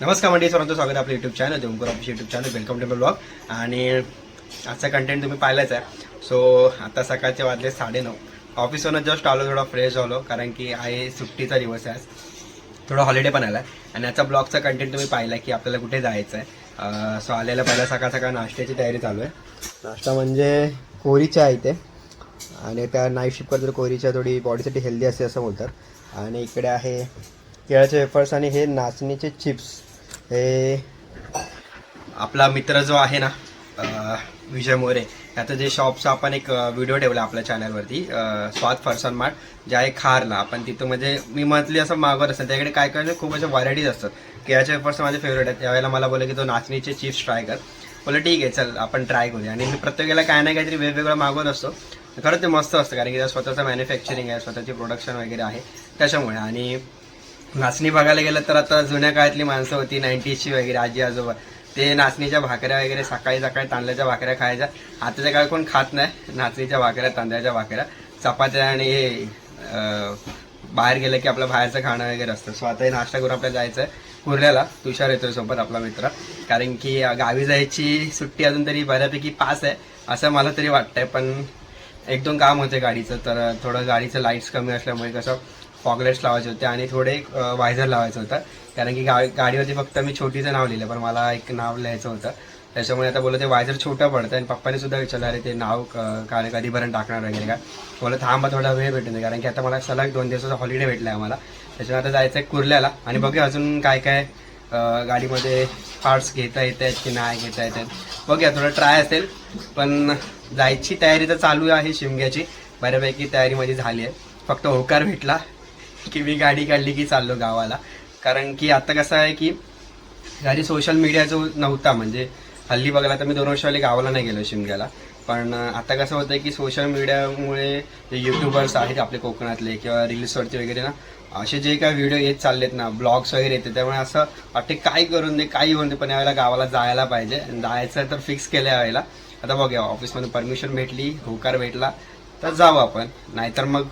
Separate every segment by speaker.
Speaker 1: नमस्कार मंडळी सर्वांचं स्वागत आपलं आपल्या YouTube channel Omkar office YouTube channel welcome to blog आणि आजचा कंटेंट तुम्ही पाहिलाच आहे. सो आता सकाळचे वाजले साडेनऊ. ऑफिसवरनं जस्ट आलो थोडा फ्रेश झालो कारण की आहे सुट्टीचा दिवस आहे आज. थोडा हॉलिडे पण आला आहे आणि याचा ब्लॉगचा कंटेंट तुम्ही पाहिला की आपल्याला कुठे जायचं आहे. सो आलेला पहिला सकाळ सकाळ नाश्त्याची तयारी चालू आहे. नाश्ता म्हणजे कोरीच्या आहे इथे. आणि त्या नाईट शिफ्ट जर कोरीच्या थोडी बॉडीसाठी हेल्दी असते असं बोलतात. आणि इकडे आहे केळाचे वेफर्स आणि हे नाचणीचे चिप्स हे. आपला मित्र जो आहे ना विजय मोरे याचं जे शॉपचा आपण एक व्हिडिओ ठेवला आपल्या चॅनलवरती स्वाद फरसान मार्ट जे आहे खारला. आपण तिथं म्हणजे मी मंथली असं मागवत असतं. त्याकडे काय काय खूप अशा व्हरायटीज असतात. केळ्याचे वेफर्स माझे फेवरेट आहेत. त्यावेळेला मला बोलले की तो नाचणीचे चिप्स ट्राय कर. बोला ठीक आहे चल आपण ट्राय करूया. आणि मी प्रत्येकाला काय ना काहीतरी वेगवेगळं मागवत असतो. खरंच ते मस्त असतं कारण की त्या स्वतःचं मॅन्युफॅक्चरिंग आहे स्वतःची प्रोडक्शन वगैरे आहे. त्याच्यामुळे. आणि नाचणी बघायला गेलं तर आता जुन्या काळातली माणसं होती नाईन्टीजची वगैरे आजी आजोबा. ते नाचणीच्या भाकऱ्या वगैरे सकाळी सकाळी तांदळाच्या भाकऱ्या खायच्या. आताच्या काळात कोण खात नाही नाचणीच्या भाकऱ्या तांदळाच्या भाकऱ्या. चपात्या आणि हे बाहेर गेलं की आपलं बाहेरचं खाणं वगैरे असतं. सो आता हे नाश्ता करून आपल्याला जायचं आहे कुर्ल्याला. तुषार येतोय सोबत आपला मित्र. कारण की गावी जायची सुट्टी अजून तरी बऱ्यापैकी पास आहे असं मला तरी वाटतंय. पण एक दोन काम होते गाडीचं तर थोडं गाडीचं लाईट्स कमी असल्यामुळे कसं फॉगलेट्स लावायचे होते आणि थोडे एक वायझर लावायचं होतं. कारण की गा गाडीवरती फक्त मी छोटीचं नाव लिहिलं पण मला एक नाव लिहायचं होतं. त्याच्यामुळे आता बोललं ते वायझर छोटं पडतं आणि पप्पाने सुद्धा विचारलं अरे ते नाव क- काय कधीपर्यंत टाकणार वगैरे काय? बोललं थांबा थोडा वेळ भेटून दे. कारण की आता मला सलग दोन दिवसाचा हॉलिडे भेटला आहे आम्हाला. त्याच्यामुळे आता जायचं आहे कुर्ल्याला आणि बघूया अजून काय काय गाडीमध्ये पार्ट्स घेता येत आहेत की नाही घेता येत आहेत बघूया थोडं ट्राय असेल पण जायची तयारी तर चालू आहे शिमग्याची. बऱ्यापैकी तयारी माझी झाली आहे. फक्त होकार भेटला. की मी गाडी काढली की चाललो गावाला. कारण की आता कसं आहे की घरी सोशल मीडिया जो नव्हता म्हणजे हल्ली बघायला तर मी दोन वर्षावाले गावाला नाही गेलो शिमग्याला. पण आता कसं होतं की सोशल मीडियामुळे जे युट्यूबर्स आहेत आपले कोकणातले किंवा रील्सवरती वगैरे ना असे जे काय व्हिडिओ येत चाललेत ना ब्लॉग्स वगैरे येते त्यामुळे असं वाटते काय करून दे काही होऊन दे पण यावेळेला गावाला जायला पाहिजे. आणि जायचं तर फिक्स केलं यावेळेला. आता बघूया ऑफिसमध्ये परमिशन भेटली होकार भेटला तर जाऊ आपण. नाहीतर मग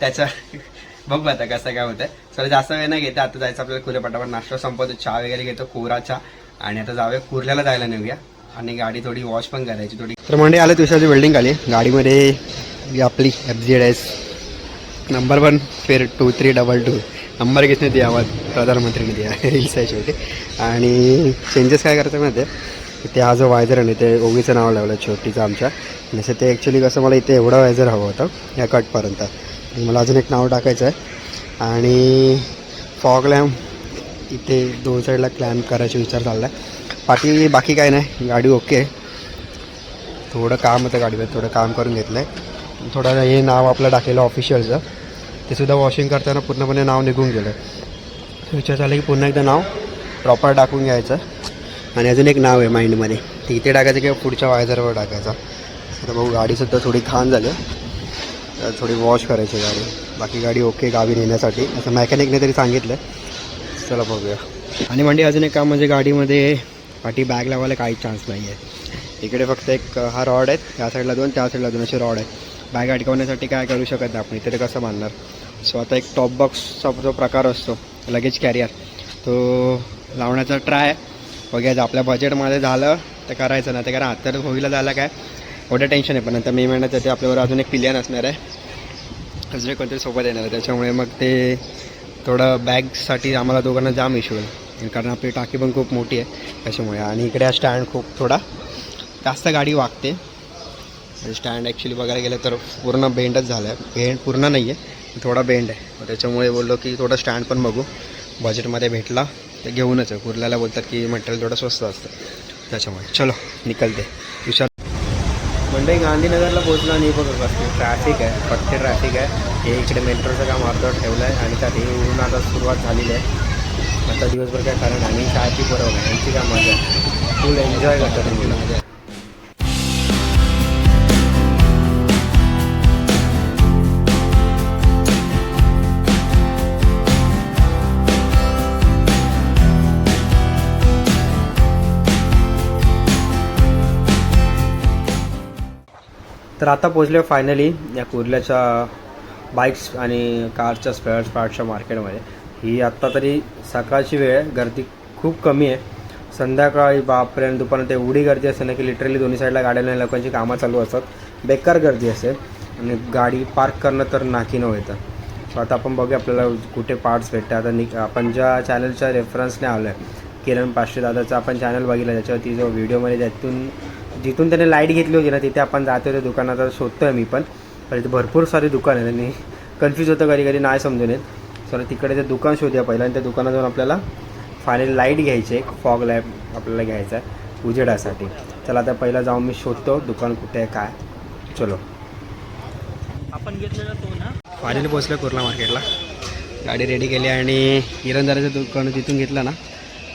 Speaker 1: त्याचा बघू आता कसं काय होतंय. चला जास्त वेळ नाही घेते आता जायचं आपल्याला कुर्ल्या पटापट नाश्ता संपवतो चहा वगैरे घेतो कोरा चहा. आणि आता जाऊया कुर्ल्याला जायला नेऊया आणि गाडी थोडी वॉश पण करायची थोडी. तर म्हणजे आलं तुषारची बिल्डिंग आली गाडीमध्ये आपली F Z S number one four two three double two number घेतने ती आवाज प्रधानमंत्रीने दिया. रील्स आहे शेवटी. आणि चेंजेस काय करायचं माहिती आहे? ते हा जो वायझर आहे ते ओवीचं नाव लावलं छोटीचं आमच्या. आणि ते ॲक्च्युली कसं मला इथे एवढं वायझर हवं होतं या कटपर्यंत मला अजून एक नाव टाकायचं आहे. आणि फॉग लॅम्प इथे दोन साईडला क्लॅम्प करायचा विचार चालला आहे बाकी बाकी काय नाही. गाडी ओके थोडं काम होतं गाडीवर. थोडं काम करून घेतलं आहे थोडं हे नाव आपलं टाकलेलं ऑफिशियलचं ते सुद्धा वॉशिंग करताना पूर्णपणे नाव निघून गेलं विचार झाला की पुन्हा एकदा नाव प्रॉपर टाकून घ्यायचं. आणि अजून एक नाव आहे माइंडमध्ये ते इथे टाकायचं किंवा पुढच्या वायझरवर टाकायचं. आता भाऊ गाडीसुद्धा थोडी खान झाली. तर थोडी वॉश करायची गाडी. बाकी गाडी ओके गावी नेण्यासाठी. असं मेकॅनिकने तरी सांगितलं. चला बघूया. आणि म्हणजे अजून एक काम म्हणजे गाडीमध्ये पाठी बॅग लावायला काही चान्स नाही आहे इकडे फक्त एक हा रॉड आहेत या साईडला दोन त्या साईडला दोन असे रॉड आहेत बॅग अडकवण्यासाठी काय करू शकत नाही आपण. इथे कसं मानणार? सो आता एक टॉप बॉक्सचा जो प्रकार असतो लगेज कॅरियर तो लावण्याचा ट्राय बघायचं आपल्या बजेटमध्ये झालं तर करायचं नाही. तर कारण आता तर होईला झालं काय? एवढं टेन्शन आहे. पण नंतर मे महिन्यात ते आपल्यावर अजून एक पिलियन असणार आहे. दुसरे एक कोणतरी सोबत येणार आहे? त्याच्यामुळे मग ते थोडं बॅगसाठी आम्हाला दोघांना जाम इश्यू आहे. कारण आपली टाकी पण खूप मोठी आहे. त्याच्यामुळे आणि इकडे हा स्टँड खूप थोडा जास्त गाडी वागते. स्टँड ॲक्च्युली बघायला गेलं तर पूर्ण बेंडच झाला आहे बेंड पूर्ण नाही आहे थोडा बेंड आहे. त्याच्यामुळे बोललो की थोडं स्टँड पण बघू. बजेटमध्ये भेटला तर घेऊनच आहे. कुर्ल्याला बोलतात की मटेरियल थोडं स्वस्त असतं. त्याच्यामुळे. चलो निकलते. विचार मंडई गांधीनगरला पोहोचलो आणि बघ कसली ट्रॅफिक आहे पट्टे ट्रॅफिक आहे. हे इकडे मेट्रोचं काम अर्धवट ठेवलं आहे आणि त्यात हे उडून आता सुरुवात झालेली आहे. आता दिवसभर काय कारण आणि शाळेची बरोबर आहे यांची काय मजा आहे. फुल एन्जॉय करतात तुम्ही मजा तर आता पोचले फायनली या कुर्ल्याच्या बाईक्स आणि कारच्या स्पेअर पार्टच्या मार्केटमध्ये ही आत्ता तरी सकाळची वेळ आहे. गर्दी खूप कमी आहे. संध्याकाळी बापपर्यंत आणि एवढी गर्दी असते ना की लिटरली दोन्ही साईडला गाड्या लोकांची कामं चालू असतात. बेकार गर्दी असते. आणि गाडी पार्क करणं तर नाकी न येतं सो आता आपण बघूया आपल्याला कुठे पार्ट्स भेटतात. आता नि आपण ज्या चॅनलच्या रेफरन्सने आलो आहे किरण पाचशे दादाचा आपण चॅनल बघितला त्याच्यावरती जो व्हिडिओमध्ये त्यातून जिथून त्याने लाइट घेतली होती ना तिथे आपण जातो त्या दुकानात आता शोधतो आहे मी पण. पण इथे भरपूर सारी दुकान आहे त्यांनी कन्फ्यूज होतं कधी कधी नाही समजून येत. सो तिकडे ते दुकान शोधूया पहिला आणि त्या दुकानात जाऊन आपल्याला फायनली लाइट घ्यायची एक फॉग लॅब आपल्याला घ्यायचा आहे उजेडासाठी. चला आता पहिला जाऊन मी शोधतो दुकान कुठे आहे काय चलो.
Speaker 2: आपण घेतलेला तो ना?
Speaker 1: फायनली पोचलो कुर्ला मार्केटला. गाडी रेडी केली आणि किरणदाराचं दुकान जिथून घेतलं ना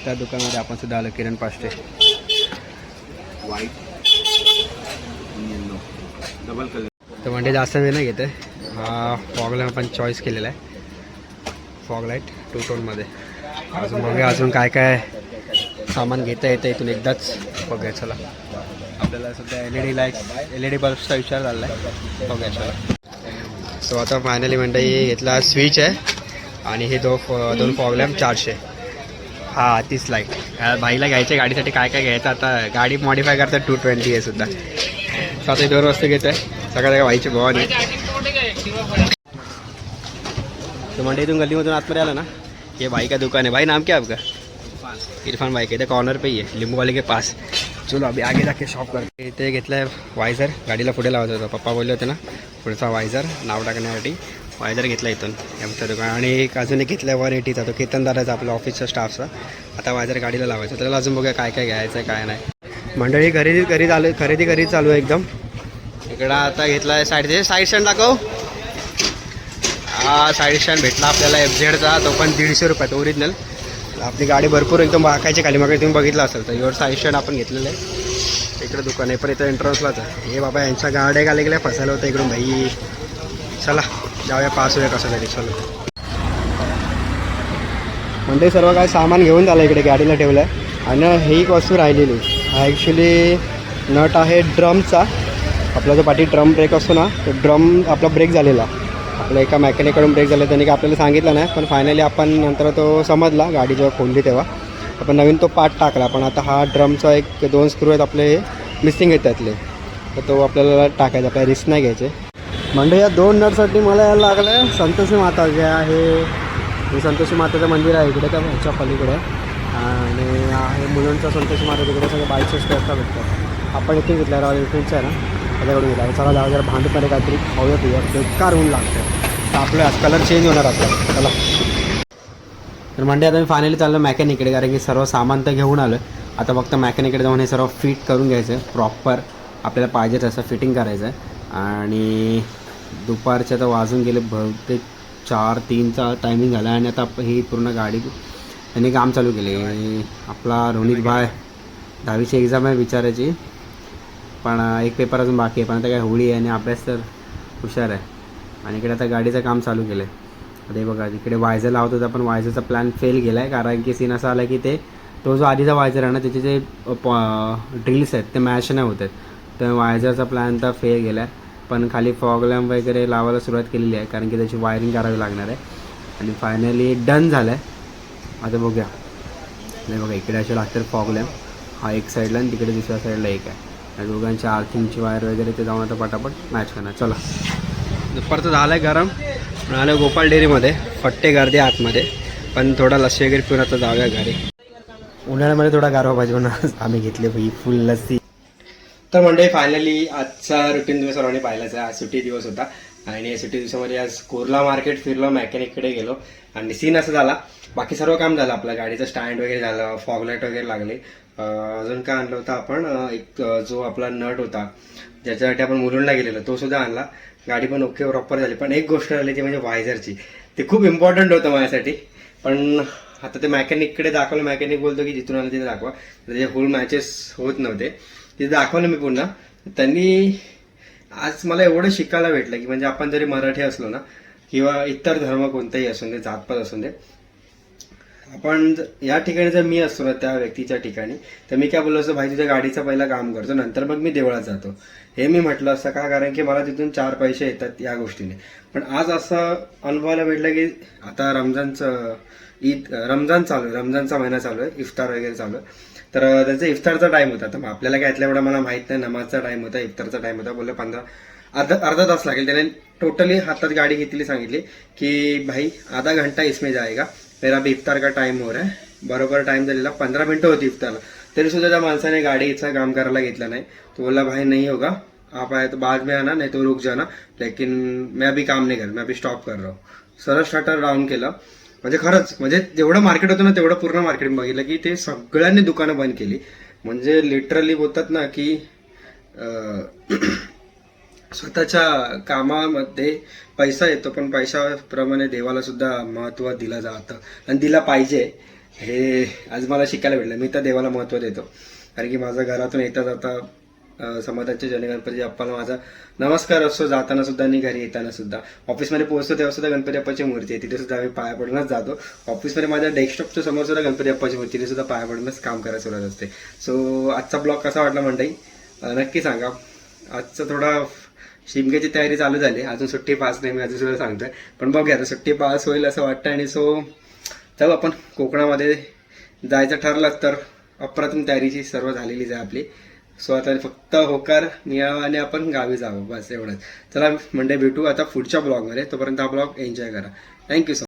Speaker 1: त्या दुकानामध्ये आपण सुद्धा आलो Kiran Pashte white double colour तर म्हणजे जास्त वेळ नाही घेते हा फॉग आपण चॉईस केलेला आहे. फॉग लाइट टू टोनमध्ये अजून मग अजून काय काय सामान घेता येतं इथून एकदाच. बघूया चला. आपल्याला सध्या L E D light L E D बल्बचा विचार झाला आहे बघूया चला. सो आता फायनली म्हणता घेतला स्विच आहे. आणि हे दो दोन प्रॉब्लेम चारशे. हा तीच लाइट बाईला घ्यायच्या गाडीसाठी काय काय घ्यायचं आता. गाडी मॉडीफाय करतात टू ट्वेंटी आहे सुद्धा. सात दोन वाजता घेत आहे. सगळ्या सगळ्या बाईचे भवानी. तो म्हणजे इथून गल्लीमधून आतमध्ये आला ना हे भाई का दुकान है भाई नाम क्या आपका? इरफान भाई ते कॉर्नर पे ही लिंबूवाले लिंबू वाले के पास. चलो अभी आगे जाके शॉप करते. इथे घेतलं आहे वायझर गाडीला पुढे लावत होता. पप्पा बोलले होते ना पुढचा वायझर नाव टाकण्यासाठी. वायझर घेतला इथून. आमचं दुकान. आणि एक अजून एक घेतला आहे वन एटीचा तो केतनदाराचा आपला ऑफिसचा स्टाफचा आता वायझर गाडीला लावायचा. त्याला अजून बघूया काय काय घ्यायचं आहे काय नाही. मंडळी खरेदी करी चालू खरेदी करीत चालू आहे एकदम. इकडं आता घेतला आहे साईड साईड स्टँड दाखव. हा साईड स्टँड भेटला आपल्याला एफ झेडचा तो पण दीडशे रुपयात ओरिजिनल आपली गाडी भरपूर एकदम वाकायची खाली मागे तुम्ही बघितलं असेल तर. एवढं साईड स्टँड आपण घेतलेलं आहे. इकडं दुकान आहे पण इथं एंट्रन्सलाच आहे. हे बाबा यांच्या गाड्या का गेल्या फसायला होतं इकडून भाई. चला जाऊया पास होऊया कसं तरी. चलो. म्हणजे सर्व काय सामान घेऊन झालं इकडे गाडीला ठेवलं आहे आणि ही एक वस्तू राहिलेली. हा ॲक्च्युली नट आहे ड्रमचा. आपला जो पाठी ड्रम ब्रेक असतो ना तो ड्रम आपला ब्रेक झालेला. आपल्या एका मॅकॅनिकडून ब्रेक झाला त्यांनी का आपल्याला सांगितलं नाही पण फायनली आपण नंतर तो समजला गाडी जेव्हा खोलली तेव्हा. आपण नवीन तो पार्ट टाकला. पण आता हा ड्रमचा एक दोन स्क्रू आहेत आपले मिसिंग आहेत त्यातले. तर तो आपल्याला टाकायचा आपल्याला रिस्क नाही घ्यायचे. म्हणजे या दोन नटसाठी मला यायला लागलं आहे संतोषी माता जे आहे संतोषी माताचं मंदिर आहे इकडे त्या ह्याच्या पलीकडे. आणि हे मुलांचा संतोष माता तिकडे सगळे बाईकचे स्पेअरचा भेटतात. आपण इथे घेतला रॉयल एनफिल्डचा आहे ना? त्याच्याकडून गेला चला जाऊ जरा भांडूमध्ये काहीतरी खाऊया पिऊया बेकार होऊन लागतं तर आपलं आज कलर चेंज होणार आपला. चला. तर म्हणजे आता मी फायनली चाललो मॅकॅनिकडे कारण की सर्व सामान तर घेऊन आलं आता फक्त मॅकॅनिकडे जाऊन हे सर्व फिट करून घ्यायचं आहे. प्रॉपर आपल्याला पाहिजे तसं फिटिंग करायचं आहे. आणि दुपारच्या तर वाजून गेले बहुतेक चार तीनचा टायमिंग झाला आणि आता ही पूर्ण गाडी त्यांनी काम चालू केले आणि आपला रोनित भाय दहावीची एक्झाम आहे विचारायची. पण एक पेपर अजून बाकी आहे. पण आता काय होळी आहे आणि अभ्यास तर हुशार आहे. आणि इकडे आता गाडीचं काम चालू केलं आहे अरे बघा इकडे वायझर लावत होता पण वायझरचा प्लॅन फेल गेला आहे कारण की सीन असा आला की ते तो जो आधीचा वायझर आहे ना त्याचे जे ड्रिल्स आहेत ते मॅच नाही होत आहेत. तर वायझरचा प्लॅन तर फेल गेला आहे पण खाली फॉग लॅम्प वगैरे लावायला सुरुवात केलेली आहे कारण की त्याची वायरिंग करावी लागणार आहे. आणि फायनली डन झालं आहे आता बघूया. नाही बघा इकडे असे लागतात फॉग लॅम्प हा एक साईडला आणि तिकडे दुसऱ्या साईडला एक आहे. दोघांच्या आर्थिंगची वायर वगैरे ते जाऊन आता पटापट मॅच करणार. चला. दुपारचं झालं आहे गरम आलं गोपाल डेअरीमध्ये. फट्टे गर्दी आतमध्ये. पण थोडा लस्सी वगैरे पिऊन आता जाऊया घरी. उन्हाळ्यामध्ये थोडा गारवा पाहिजे म्हणून आम्ही घेतली ही फुल लस्सी. तर म्हणजे फायनली आजचा रुटीन दिवस सर्वांनी पाहिलाच आहे. आज सुट्टी दिवस होता. आणि या सुट्टी दिवसामध्ये आज कोरला मार्केट फिरलो मॅकॅनिककडे गेलो. आणि सीन असं झाला बाकी सर्व काम झालं आपलं गाडीचं स्टँड वगैरे झालं फॉगलाईट वगैरे लागले. अजून काय आणलं होतं आपण? एक जो आपला नट होता ज्याच्यासाठी आपण मुलुंडला गेलेलो तो सुद्धा आणला. गाडी पण ओके प्रॉपर झाली. पण एक गोष्ट झाली ती म्हणजे वायझरची ते खूप इम्पॉर्टंट होतं माझ्यासाठी. पण आता ते मॅकॅनिककडे दाखवलं. मॅकॅनिक बोलतो की जिथून आलं तिथे दाखवा. त्याचे होल मॅचेस होत नव्हते. तिथे दाखवलं मी पुन्हा. त्यांनी आज मला एवढं शिकायला भेटलं की म्हणजे आपण जरी मराठी असलो ना किंवा इतर धर्म कोणताही असून दे जातपात असून दे आपण या ठिकाणी जर मी असतो ना त्या व्यक्तीच्या ठिकाणी तर मी काय बोललो असतो भाई तुझ्या गाडीचं पहिला काम करतो नंतर मग मी देवळात जातो. हे मी म्हटलं असतं का? कारण की मला तिथून चार पैसे येतात या गोष्टीने. पण आज असं अनुभवायला भेटलं की आता रमजानचं ईद रमजान चालू आहे रमजानचा महिना चालू आहे इफ्तार वगैरे चालू आहे. तर त्याचं इफ्तारचा टाईम होता. तर मग आपल्याला काय यातल्या एवढा मला माहीत नाही नमाजचा टाइम होता इफ्तारचा टाईम होता. बोलले पंधरा अर्धा अर्धा तास लागेल. त्याने टोटली हातात गाडी घेतली सांगितली की भाई आधा घंटा इसमें जाएगा. मेरा अभी इफ्तार का टाइम हो रहा है। बरोबर टाइम झालेला पंधरा मिनटं होती इफ्तारला तरी सुद्धा त्या माणसाने गाडीचा काम करायला घेतला नाही. तो बोला भाई नहीं होगा. आप आए तो बाद में आना नहीं तो रुक जाना. लेकिन मैं अभी काम नाही कर मैं अभी स्टॉप कर रहा हूँ. सरळ स्टार्टर डाऊन केलं. म्हणजे खरंच म्हणजे जेवढं मार्केट होतं ना तेवढं पूर्ण मार्केट बघितलं की ते सगळ्यांनी दुकानं बंद केली. म्हणजे लिटरली बोलतात ना की स्वतःच्या कामामध्ये पैसा येतो पण पैशाप्रमाणे देवाला सुद्धा महत्त्व दिलं जातं. आणि दिला पाहिजे. हे आज मला शिकायला भेटलं. मी तर देवाला महत्त्व देतो. कारण की माझ्या घरातून येता जाता समाजाचे जने गणपती अप्पाला माझा नमस्कार असतो. जाताना सुद्धा आणि घरी येताना सुद्धा. ऑफिसमध्ये पोहोचतो तेव्हा सुद्धा गणपती अप्पाची मूर्ती आहे. तिथे सुद्धा आम्ही पाया पडूनच जातो. ऑफिसमध्ये माझ्या डेस्कटॉपच्या समोर सुद्धा गणपती अप्पाची मूर्ती तिथे सुद्धा पाया पडूनच काम करायला सुरुवात असते. सो आजचा ब्लॉग कसा वाटला मंडळी? नक्की सांगा. आजचा थोडा शिमग्याची तयारी चालू झाली. अजून सुट्टी पास नाही मी अजून सुद्धा सांगतोय. पण बघूया आता सुट्टी पास होईल असं वाटतं आणि सो जाऊ आपण कोकणामध्ये जायचं ठरलं तर अप्रतिम तयारीची सर्व झालेलीच आहे आपली. सो आता फक्त होकार मिळावा आणि आपण गावी जावं बस एवढंच. चला मंडे भेटू. आता पुढच्या ब्लॉगमध्ये. तोपर्यंत हा ब्लॉग एन्जॉय करा. Thank you so